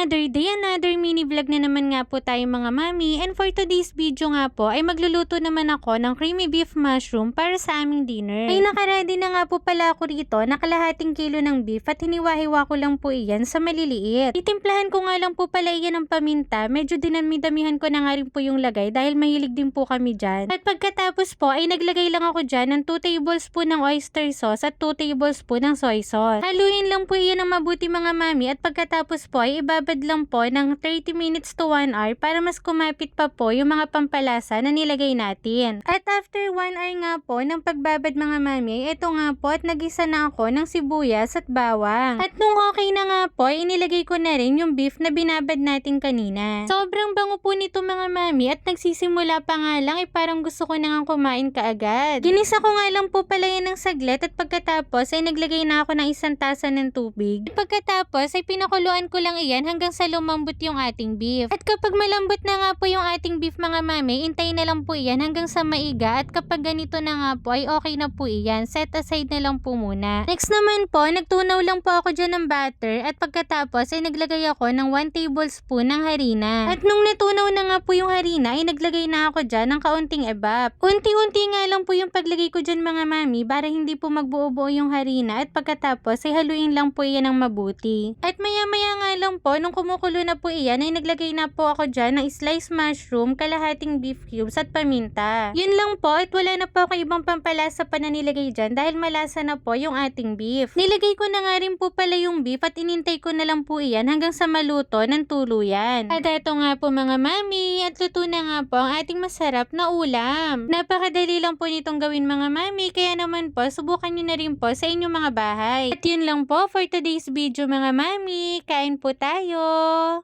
another day, another mini vlog na naman nga po tayo mga mami. And for today's video nga po ay magluluto naman ako ng creamy beef mushroom para sa aming dinner. Ay nakaready na nga po pala ako rito, nakalahating kilo ng beef at hiniwa-hiwa ko lang po iyan sa maliliit. Itimplahan ko nga lang po pala iyan ng paminta, medyo dinami-damihan ko na nga rin po yung lagay dahil mahilig din po kami dyan. At pagkatapos po ay naglagay lang ako dyan ng 2 tablespoon ng oyster sauce at 2 tablespoon ng soy sauce. Haluin lang po iyan ng mabuti mga mami at pagkatapos po ay ibabad lang po ng 30 minutes to 1 hour para mas kumapit pa po yung mga pampalasa na nilagay natin. At after 1 hour nga po ng pagbabad mga mami, ito nga po at nagisa na ako ng sibuyas at bawang. At nung okay na nga po, ay inilagay ko na rin yung beef na binabad natin kanina. Sobrang bango po nito mga mami at nagsisimula pa nga lang ay parang gusto ko na nga kumain kaagad. Ginisa ko nga lang po pala yan ng saglit at pagkatapos ay naglagay na ako ng isang tasa ng tubig. At pagkatapos ay pinakuluan ko lang iyan hanggang sa lumambot yung ating beef. At kapag malambot na nga po yung ating beef mga mami, intayin na lang po iyan hanggang sa maiga at kapag ganito na nga po ay okay na po iyan. Set aside na lang po muna. Next naman po, nagtunaw lang po ako dyan ng butter at pagkatapos ay naglagay ako ng 1 tablespoon ng harina. At nung natunaw na nga po yung harina ay naglagay na ako dyan ng kaunting ebap. Unti-unti nga lang po yung paglagay ko dyan mga mami para hindi po magbuo-buo yung harina at pagkatapos ay haluin lang po iyan ng mabuti. At maya-maya nga lang po, nung kumukulo na po iyan ay naglagay na po ako dyan ng sliced mushroom, kalahating beef cubes at paminta. Yun lang po at wala na po ako ibang pampalasa pa na nilagay dyan dahil malasa na po yung ating beef. Nilagay ko na nga rin po pala yung beef at inintay ko na lang po iyan hanggang sa maluto ng tuluyan. At eto nga po mga mami at luto na nga po ang ating masarap na ulam. Napakadali lang po nitong gawin mga mami kaya naman po subukan nyo na rin po sa inyong mga bahay. At yun lang po for today's video mga mami. Kain po tayo! 哥。